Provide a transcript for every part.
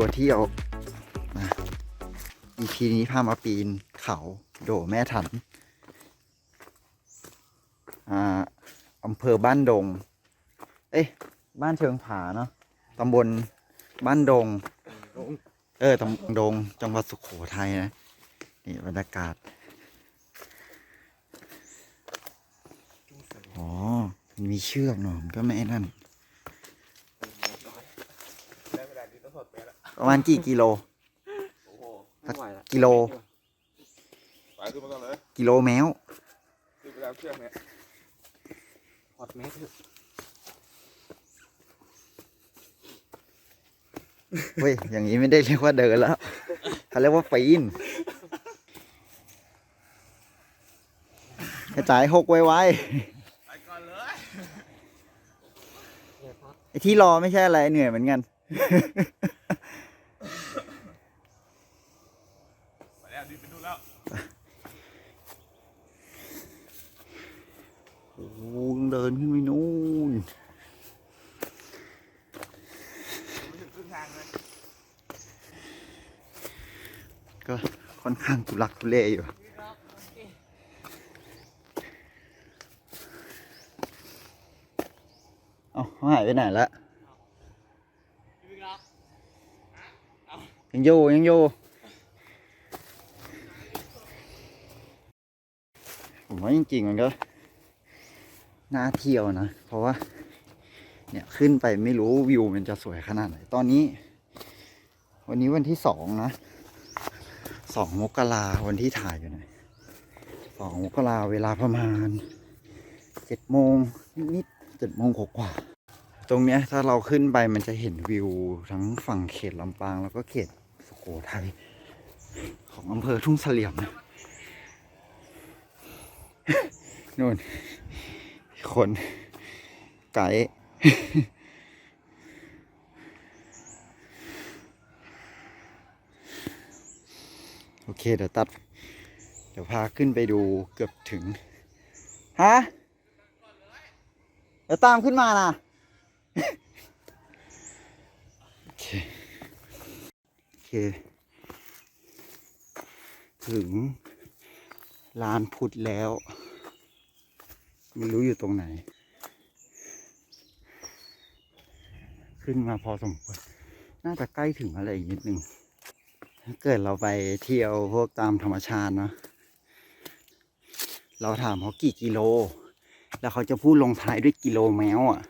สัวเที่ยวมา EP นี้พามาปีนเขาโดแม่ถันอ่าอำเภอบ้านดง เอ้ยบ้านเชิงผาเนาะตำบลบ้านดง เออตำบลดง จังหวัดสุขโขทัยนะ นี่บรรยากาศอ๋อ มีเชือกเนาะมันก็ไม่นั่น ได้เวลาที่ต้องถอดแมสแล้ว ประมาณกี่กิโล โอ้โหสักกิโล ไปขึ้นมาก่อนเลยกิโลแมวขึ้นไปแล้วเชือกเนี่ยถอดแมสเถอะเฮ้ยอย่างนี้ไม่ได้เรียกว่าเดินแล้วเขาเรียกว่าปีนกระจายหกไวไปก่อนเลยเนี่ยพักๆไอ้ที่รอไม่ใช่อะไรเหนื่อยเหมือนกัน ไปแล้วดิไปดูแล้วโอ้โหเดินขึ้นไปนู่นไม่ถึงครึ่งทางเลยก็ค่อนข้างทุลักทุเลอยู่เอาเขาหายไปไหนละยังอยู่ยังอยู่ ผมว่าจริงๆมันก็น่าเที่ยวนะ เพราะว่า เนี่ยขึ้นไปไม่รู้วิวมันจะสวยขนาดไหน ตอนนี้ วันนี้วันที่สองนะสองมกราวันที่ถ่ายอยู่นะสองมกราเวลาประมาณเจ็ดโมงนิดเจ็ดโมงกว่าๆตรงเนี้ยถ้าเราขึ้นไปมันจะเห็นวิวทั้งฝั่งเขตลำปางแล้วก็เขตสุโขทัยของอำเภอทุ่งเสลี่ยมนะ นู่น คนไก่โอเค เดี๋ยวตัด เดี๋ยวพาขึ้นไปดูเกือบถึง ฮะ เดี๋ยวตามขึ้นมานะโอเค โอเค ถึงลานพุทธแล้ว ไม่รู้อยู่ตรงไหน ขึ้นมาพอสมควรน่าจะใกล้ถึงอะไรอีกนิดนึงถ้าเกิดเราไปเที่ยวพวกตามธรรมชาติเนาะเราถามเขากี่กิโล แล้วเขาจะพูดลงท้ายด้วยกิโลแมวอะ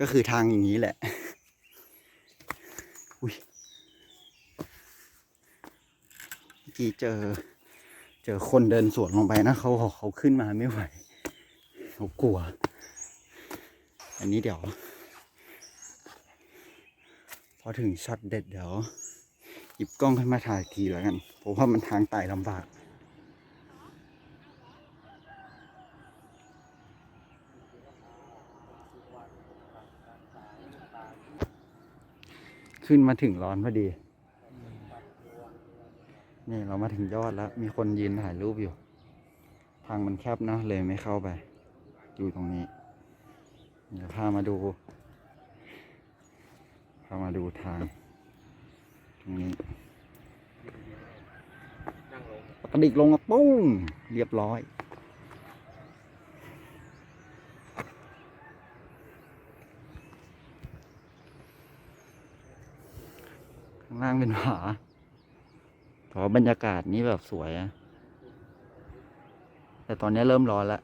ก็คือทางอย่างนี้แหละอุ้ยเมื่อกี้เจอ เจอคนเดินสวนลงไปนะเขาบอกเขาขึ้นมาไม่ไหว เขากลัว อันนี้เดี๋ยว พอถึงช็อตเด็ดเดี๋ยว หยิบกล้องขึ้นมาถ่ายทีแล้วกัน เพราะว่ามันทางไต่ลำบากขึ้นมาถึงร้อนพอดี นี่เรามาถึงยอดแล้ว มีคนยืนถ่ายรูปอยู่ ทางมันแคบนะเลยไม่เข้าไป อยู่ตรงนี้ เดี๋ยวพามาดู พามาดูทาง ตรงนี้กระดิกลงปุ้ง เรียบร้อย ข้างล่างเป็นผาแต่บรรยากาศนี้แบบสวยอะแต่ตอนนี้เริ่มร้อนแล้ว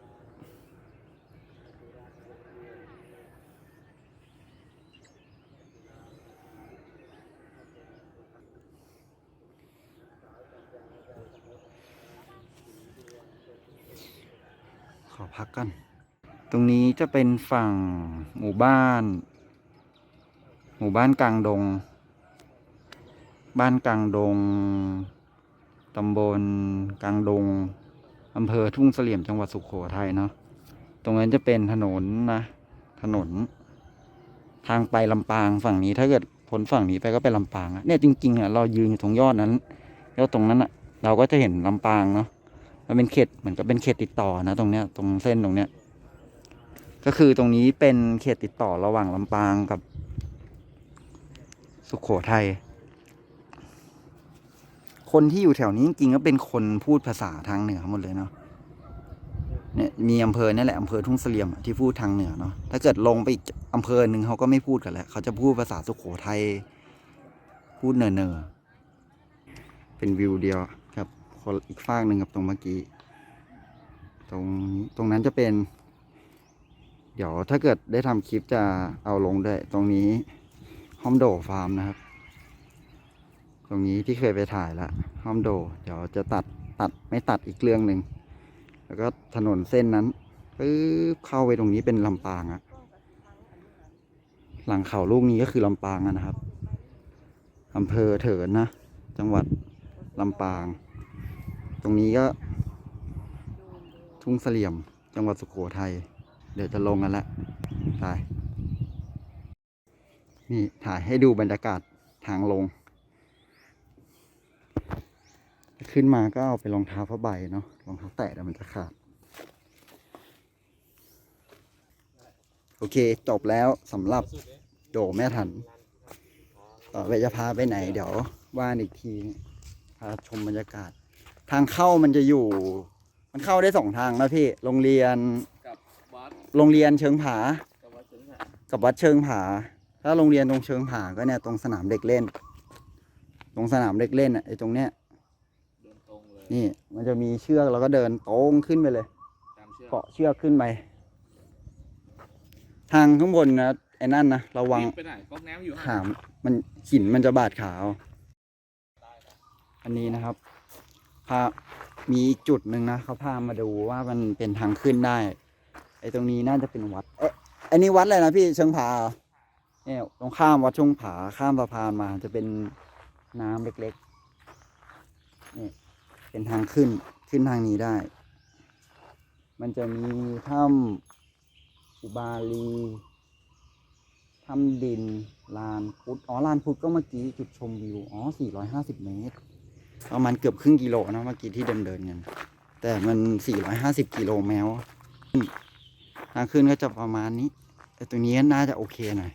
พักกัน ตรงนี้จะเป็นฝั่งหมู่บ้าน หมู่บ้านกลางดง บ้านกลางดงตำบลกลางดงอำเภอทุ่งเสลี่ยมจังหวัดสุขโขทัยเนาะตรงนั้นจะเป็นถนนนะ ถนน ทางไปลำปางฝั่งนี้ถ้าเกิดพ้นฝั่งนี้ไปก็ไปลำปางอะเนี่ยจริงๆอะเรายืนอยู่ตรงยอดนั้นยอดตรงนั้นอะเราก็จะเห็นลำปางเนาะ มันเป็นเขตเหมือนกับเป็นเขตติดต่อนะตรงเนี้ยตรงเส้นตรงเนี้ย ก็คือตรงนี้เป็นเขตติดต่อระหว่างลำปางกับ สุขโขทัยคนที่อยู่แถวนี้จริงๆก็เป็นคนพูดภาษาทางเหนือหมดเลยเนาะเนี่ยมีอำเภอนี่แหละอำเภอทุ่งเสลี่ยมที่พูดทางเหนือเนาะถ้าเกิดลงไปอีกอำเภอหนึ่งเขาก็ไม่พูดกันแล้วเขาจะพูดภาษาสุโขทัยพูดเนอเนอเป็นวิวเดียว คนอีกฟากหนึ่งกับตรงเมื่อกี้ ตรงนี้ตรงนั้นจะเป็น เดี๋ยวถ้าเกิดได้ทำคลิปจะเอาลงด้วย ตรงนี้ฮอมโดฟาร์มนะครับ ตรงนี้ที่เคยไปถ่ายละฮอมโด เดี๋ยวจะตัดตัดไม่ตัดอีกเรื่องหนึ่งแล้วก็ถนนเส้นนั้นปึ๊บเข้าไปตรงนี้เป็นลำปางอะหลังเขาลูกนี้ก็คือลำปางนะครับอำเภอเถินนะ จังหวัดลำปาง ตรงนี้ก็ ทุ่งเสลี่ยม จังหวัดสุโขทัย เดี๋ยวจะลงกันแล้วไปนี่ถ่ายให้ดูบรรยากาศทางลง ขึ้นมาก็เอาไปรองเท้าผ้าใบเนาะ รองเท้าแตะเดี๋ยวมันจะขาด โอเค จบแล้วสำหรับโดแม่ถัน ต่อไปจะพาไปไหน เดี๋ยวว่านอีกที พาชมบรรยากาศ ทางเข้ามันจะอยู่ มันเข้าได้สองทางนะพี่ โรงเรียน กับวัดโรงเรียนเชิงผา กับวัดเชิงหะกับวัดเชิงผา ถ้าโรงเรียนตรงเชิงผาก็เนี่ยตรงสนามเด็กเล่น ตรงสนามเด็กเล่นอะไอ้ตรงเนี้ยเดินตรงเลยนี่ มันจะมีเชือกแล้วก็เดินตรงขึ้นไปเลย ตามเชือกเกาะเชือกขึ้นไป ทางข้างบนนะไอ้นั่นนะระวัง รีบไปไหนก๊อกน้ำอยู่ขามมันหินมันจะบาดขาว อันนี้นะครับ พามีจุดหนึ่งนะเขาพามาดูว่ามันเป็นทางขึ้นได้ ไอ้ตรงนี้น่าจะเป็นวัด เอ๊ะอันนี้วัดอะไรนะพี่เชิงผาเนี่ยตรงข้ามวัดชงผาข้ามสะพานมาจะเป็นน้ำเล็กๆเนี่ยเป็นทางขึ้นขึ้นทางนี้ได้ มันจะมีถ้ำอุบาลีถ้ำดินลานพุทธอ๋อลานพุทธก็เมื่อกี้จุดชมวิวอ๋อ450 เมตร ประมาณเกือบครึ่งกิโลนะเมื่อกี้ที่เดินเดินๆกันแต่มัน 450 กิโลแมวทางขึ้นก็จะประมาณนี้ แต่ตัวนี้น่าจะโอเคหน่อย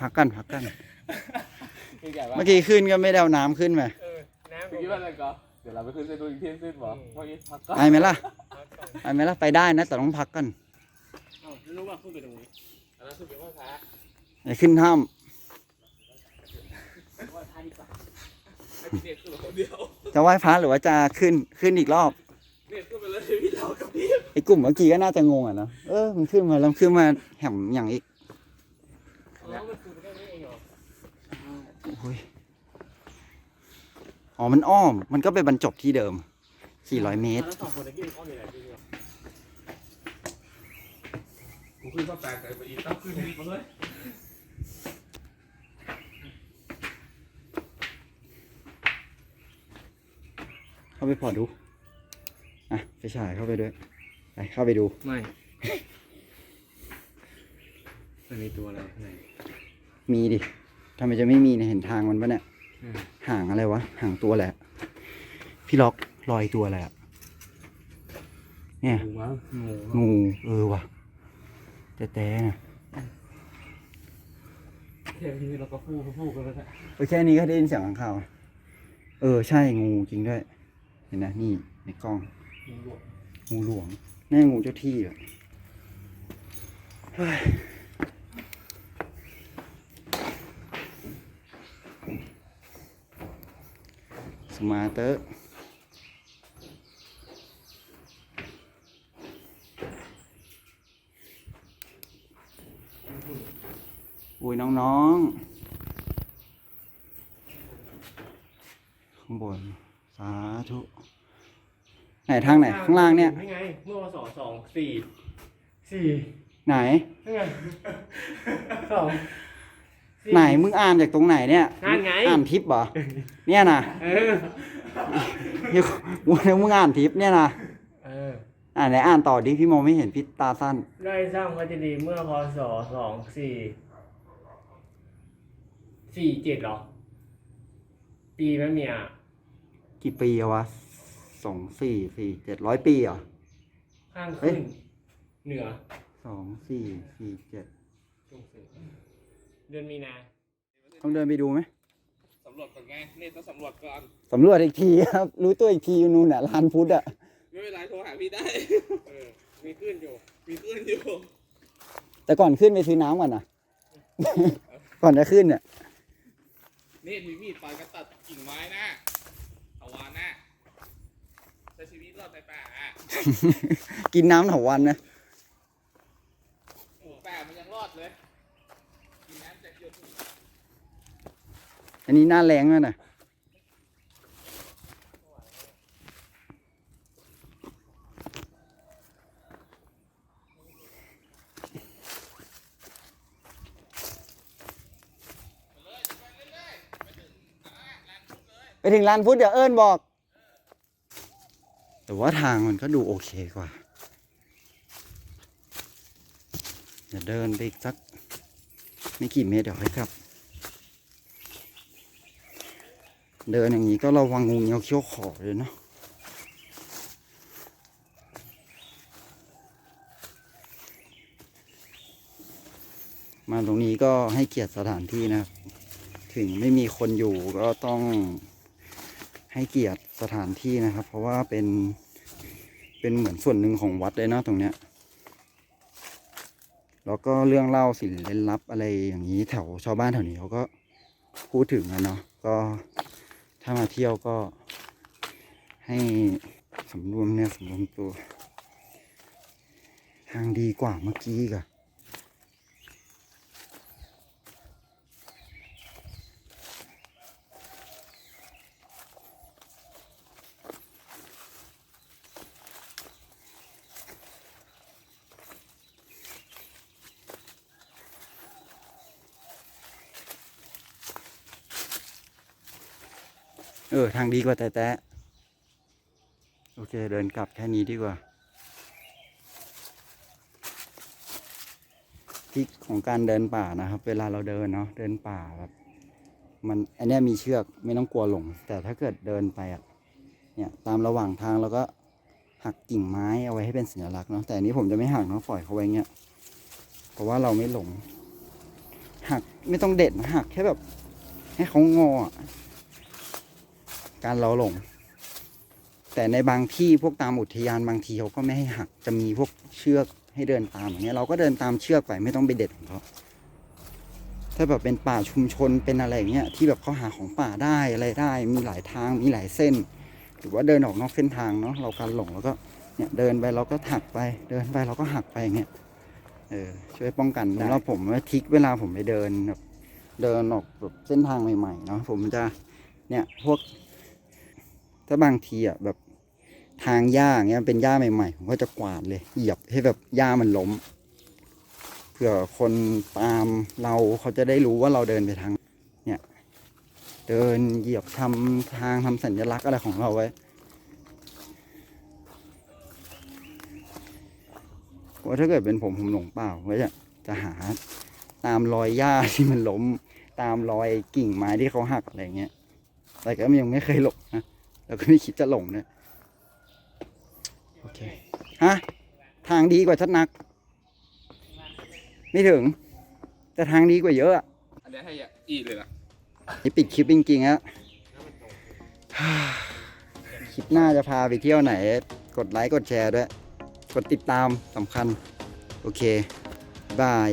พักกันพักกันใหญ่ว่าเมื่อกี้ขึ้นก็ไม่ได้เอาน้ำขึ้นมาเออน้ำเมื่อกี้ว่าอะไรก็เดี๋ยวเราไปขึ้นเส้นดูอีกเที่ยงเส้นบอกเมื่อกี้พักก็ไปไหมล่ะไปไหมล่ะไปได้นะ แต่ต้องพักกันเอ้ารู้ว่าขึ้นไปตรงนี้อันนั้นขึ้นไปไหว้พระอย่าขึ้นถ้ไหว้พระดีกว่า ให้พี่ เนี่ยขึ้นมาคนเดียวำจะไหว้พระหรือว่าจะขึ้นขึ้นอีกรอบ เนี่ยขึ้นไปเลยพี่เรากับพี่ไอ้กลุ่มเมื่อกี้ก็น่าจะงงอะเนอะเออมันขึ้นมาแล้วขึ้นมาแหมอย่างอีกอ๋อมันขึ้นไปได้นี่เองเหรอโอ้ยอ๋อมันอ้อม มันก็ไปบรรจบที่เดิม 400 เมตรแล้วสองคนตะกี้เขาเหนื่อยจริงเหรอกูขึ้นก็แปลกไปอีกต้องขึ้นอีกมาเลย เข้าไปพอดู อะไปฉายเข้าไปด้วยไปเข้าไปดู ไม่ มันมีตัวอะไรข้างในมีดิทำไมจะไม่มีเนี่ยเห็นทางมันปะเนี่ย อืมห่างอะไรวะ ห่างตัวแหละ พี่ล็อกลอยตัวแหละเนี่ย งูมั้งงูงูเออว่ะ แต่แต่น่ะเทปนี้เราก็ฟูฟูฟูกันแล้วนะ เออแค่นี้ก็ได้ยินเสียงข้างข่าว เออใช่งูจริงด้วย เห็นนะนี่ในกล้องงูหลวงงูหลวงแน่งูเจ้าที่อะเฮ้ยสมาร์เตอร์อุ้ยน้องๆ ข้างบน สาธุ ไหนทางไหนข้างล่างเนี่ย นี่ไงเมื่อวันสองสองสี่สี่ไหน นี่ไงสองสี่ ไหนมึงอ่านจากตรงไหนเนี่ยนั่นไง อ่านทิปเหรอเนี่ยนะเออ เดี๋ยวมึงมึงอ่านทิปเนี่ยนะเออ อ่านไหนอ่านต่อดิพี่มองไม่เห็นพี่ตาสั้น ได้สร้างพระเจดีย์เมื่อพศสองสี่สี่เจ็ดเหรอ ปีมะเมียกี่ปีอะวะ สองสี่สี่เจ็ดร้อยปีเหรอ ข้างเฮ้ขึ้ย น เหนือสองสี่สี่เจ็ดช่วงเสือเดือนมีนาต้องเดินไปดูไหมสำรวจก่อนไงนี่ต้องสำรวจก่อนสำรวจอีกทีครับ รู้ตัวอีกทีอยู่นู่นน่ะลานพุทธอะ ไม่เป็นไรโทรหาพี่ได้ เออมีขึ้นอยู่ มีคลื่นอยู่แต่ก่อนขึ้นไปซื้อน้ำก่อนนะก่อนจะขึ้นเนี่ยนี่มีมีดปลายกระตัดกิ่งไม้นะถาวรนะใช้ชีวิต รอดในป่าอะกินน้ำเถาวันนะโอ้ป่ามันยังรอดเลย กินน้ำจากหยดอันนี้หน้าแรงแล้วนะไปถึงลานพุทธเดี๋ยวเอิญบอก แต่ว่าทางมันก็ดูโอเคกว่าเดี๋ยวเดินไปอีกสักไม่กี่เมตรเดี๋ยวค่อยกลับ เดินอย่างนี้ก็ระวังงูเงี้ยวเขี้ยวขอเลยเนาะมาตรงนี้ก็ให้เกียรติสถานที่นะครับ ถึงไม่มีคนอยู่ก็ต้อง ให้เกียรติสถานที่นะครับ เพราะว่าเป็นเป็นเหมือนส่วนหนึ่งของวัดเลยนะตรงเนี้ยแล้วก็เรื่องเล่าสิ่งเล่นลับอะไรอย่างนี้แถวชาวบ้านแถวนี้เขาก็พูดถึงนะเนาะก็ถ้ามาเที่ยวก็ให้สำรวมเนี่ยสำรวมตัว ทางดีกว่าเมื่อกี้กอะ ออทางดีกว่าแต่แต่โอเค เดินกลับแค่นี้ดีกว่าที่ของการเดินป่านะครับ เวลาเราเดินเนาะเดินป่าแบบมันอันนี้มีเชือกไม่ต้องกลัวหลง แต่ถ้าเกิดเดินไปอะเนี่ยตามระหว่างทางเราก็หักกิ่งไม้เอาไว้ให้เป็นสัญลักษณ์เนาะแต่อันนี้ผมจะไม่หักเนาะปล่อยเขาไว้เงี้ยเพราะว่าเราไม่หลงหักไม่ต้องเด็ดหักแค่แบบ ให้เขางอ การเราหลง แต่ในบางที่พวกตามอุทยานบางทีเขาก็ไม่ให้หักจะมีพวกเชือกให้เดินตามอย่างเงี้ยเราก็เดินตามเชือกไปไม่ต้องไปเด็ดของเขาถ้าแบบเป็นป่าชุมชนเป็นอะไรอย่างเงี้ยที่แบบเขาหาของป่าได้อะไรได้มีหลายทางมีหลายเส้น หรือว่าเดินออกนอกเส้นทางเนาะเราการหลงแล้วก็เนี่ยเดินไปเราก็หักไปเดินไปเราก็หักไปอย่างเงี้ยเออช่วยป้องกันได้แล้วผมว่าทริกเวลาผมไปเดินแบบเดินออกแบบเส้นทางใหม่ๆเนาะผมจะเนี่ยพวก ถ้าบางทีอะแบบทางหญ้าอย่างเงี้ยเป็นหญ้าใหม่ๆผมก็จะกวาดเลยเหยียบให้แบบหญ้ามันล้มเผื่อคนตามเราเขาจะได้รู้ว่าเราเดินไปทาง เนี่ย เดินเหยียบทำทางทำสัญลักษณ์อะไรของเราไว้ว่าถ้าเกิดเป็นผมผมหลงเปล่าก็จะจะหาตามรอยหญ้าที่มันล้ม ตามรอยกิ่งไม้ที่เขาหักอะไรเงี้ยแต่ก็ยังไม่เคยหลงนะ แล้วก็ไม่คิดจะหลงเนี่ยโอเคฮะทางดีกว่าชัดนัก ไม่ถึง แต่ทางดีกว่าเยอะอะอันนี้ให้อีกเลยนะนี่ปิดคลิปจริงๆอะคลิปหน้าจะพาไปเที่ยวไหน กดไลค์กดแชร์ด้วย กดติดตามสำคัญ โอเค บาย